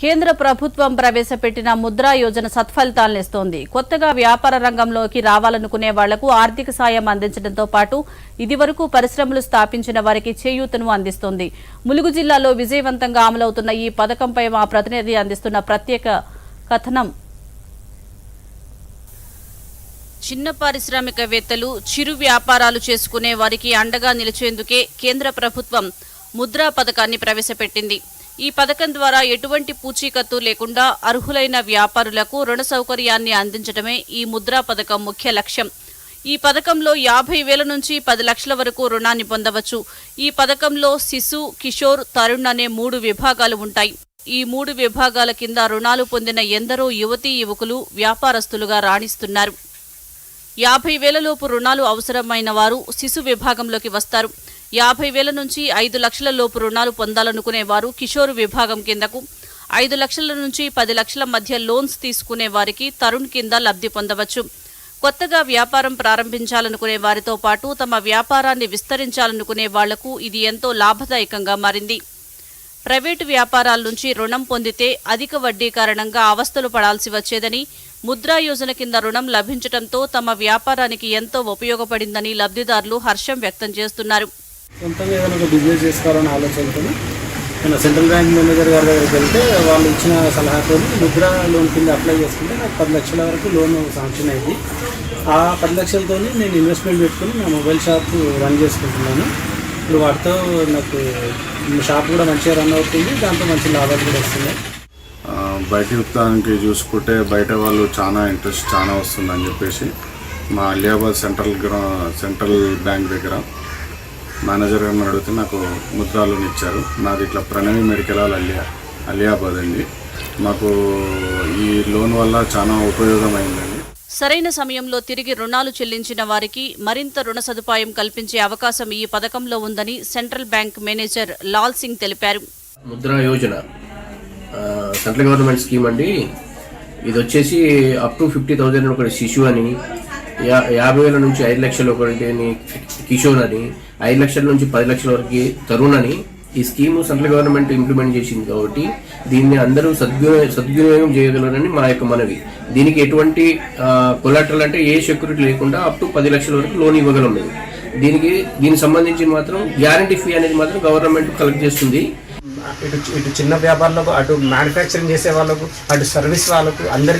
కేంద్ర ప్రభుత్వం ప్రవేశపెట్టిన ముద్రా యోజన సత్ఫలితాలనిస్తోంది కొత్తగా వ్యాపార రంగంలోకి రావాలనుకునే వాళ్ళకు ఆర్థిక సాయం అందించడంతో పాటు ఇదివరకు పరిశ్రమలు స్థాపించిన వారికి చేయూతను అందిస్తోంది. ములుగు జిల్లాలో విజయవంతంగా అమలవుతున్న ఈ పథకంపై మా ప్రతినిధి అందిస్తున్న ప్రత్యేక కథనం. చిన్న పారిశ్రామికవేత్తలు చిరు వ్యాపారాలు చేసుకునే వారికి అండగా నిలిచేందుకే కేంద్ర ప్రభుత్వం ముద్రా పథకాన్ని ప్రవేశపెట్టింది. ఈ పథకం ద్వారా ఎటువంటి పూచీకత్తు లేకుండా అర్హులైన వ్యాపారులకు రుణ సౌకర్యాన్ని అందించడమే ఈ ముద్రా పథకం ముఖ్య లక్ష్యం. ఈ పథకంలో యాభై వేల నుంచి పది లక్షల వరకు రుణాన్ని పొందవచ్చు. ఈ పథకంలో శిశు కిషోర్ తరుణ్ అనే మూడు విభాగాలు ఉంటాయి. ఈ మూడు విభాగాల కింద రుణాలు పొందిన ఎందరో యువతీ యువకులు వ్యాపారస్తులుగా రాణిస్తున్నారు. యాభై వేలలోపు రుణాలు అవసరమైన వారు శిశు విభాగంలోకి వస్తారు. యాభై వేల నుంచి ఐదు లక్షల లోపు రుణాలు పొందాలనుకునే వారు కిషోర్ విభాగం కిందకు. ఐదు లక్షల నుంచి పది లక్షల మధ్య లోన్స్ తీసుకునే వారికి తరుణ్ కింద లబ్ధి పొందవచ్చు. కొత్తగా వ్యాపారం ప్రారంభించాలనుకునే వారితో పాటు తమ వ్యాపారాన్ని విస్తరించాలనుకునే వాళ్ళకు ఇది ఎంతో లాభదాయకంగా మారింది. ప్రైవేటు వ్యాపారాల నుంచి రుణం పొందితే అధిక వడ్డీ కారణంగా అవస్థలు పడాల్సి వచ్చేదని ముద్రా యోజన కింద రుణం లభించడంతో తమ వ్యాపారానికి ఎంతో ఉపయోగపడిందని లబ్ధిదారులు హర్షం వ్యక్తం చేస్తున్నారు. సొంతంగా ఏదైనా ఒక బిజినెస్ చేసుకోవాలని ఆలోచనతో నేను సెంట్రల్ బ్యాంక్ మేనేజర్ గారి దగ్గరికి వెళ్తే వాళ్ళు ఇచ్చిన సలహాతో ముద్ర లోన్ కింద అప్లై చేసుకుంటే నాకు పది లక్షల వరకు లోన్ శాంక్షన్ అయింది. ఆ పది లక్షలతో నేను ఇన్వెస్ట్మెంట్ పెట్టుకుని నా మొబైల్ షాప్ రన్ చేసుకుంటున్నాను. ఇప్పుడు వాటితో నాకు షాప్ కూడా మంచిగా రన్ అవుతుంది దాంతో మంచి లాభాలు కూడా వస్తున్నాయి. బయట యుక్తానికి చూసుకుంటే బయట వాళ్ళు చాలా ఇంట్రెస్ట్ చాలా వస్తుందని చెప్పేసి మా అలియాబాద్ సెంట్రల్ గ్రా సెంట్రల్ బ్యాంక్ దగ్గర మేనేజర్ గారిని అడిగితే నాకు ముద్రా లోన్ ఇచ్చారు. నాది ఇట్లా ప్రణవి మెడికల్ హాల్ అలియా అలియాబాద్ అండి. మాకు ఈ లోన్ వల్ల చాలా ఉపయోగం అయిందండి సరైన సమయంలో తిరిగి రుణాలు చెల్లించిన వారికి మరింత రుణ సదుపాయం కల్పించే అవకాశం ఈ పథకంలో ఉందని central bank manager Lal Singh తెలిపారు. Mudra Yojana central government scheme అండి. ఇది వచ్చేసి అప్ టు ఫిఫ్టీ థౌజండ్ ఒకటి శిశు అని యా యాభై వేల నుంచి ఐదు లక్షలు ఒకటి కిషోర్ అని ఐదు లక్షల నుంచి పది లక్షల వరకు తరుణ్ అని ఈ స్కీమ్ సెంట్రల్ గవర్నమెంట్ ఇంప్లిమెంట్ చేసింది కాబట్టి దీన్ని అందరూ సద్వినియోగం సద్వినియోగం చేయగలరని మా యొక్క మనవి. దీనికి ఎటువంటి కొలాటరల్ అంటే ఏ సెక్యూరిటీ లేకుండా అప్ టు పది లక్షల వరకు లోన్ ఇవ్వగలం మేము. దీనికి దీనికి సంబంధించి మాత్రం గ్యారంటీ ఫీ అనేది మాత్రం గవర్నమెంట్ కలెక్ట్ చేస్తుంది. ఇటు ఇటు చిన్న వ్యాపారులకు అటు మ్యానుఫ్యాక్చరింగ్ చేసే వాళ్ళకు అటు సర్వీస్ వాళ్ళకు అందరికీ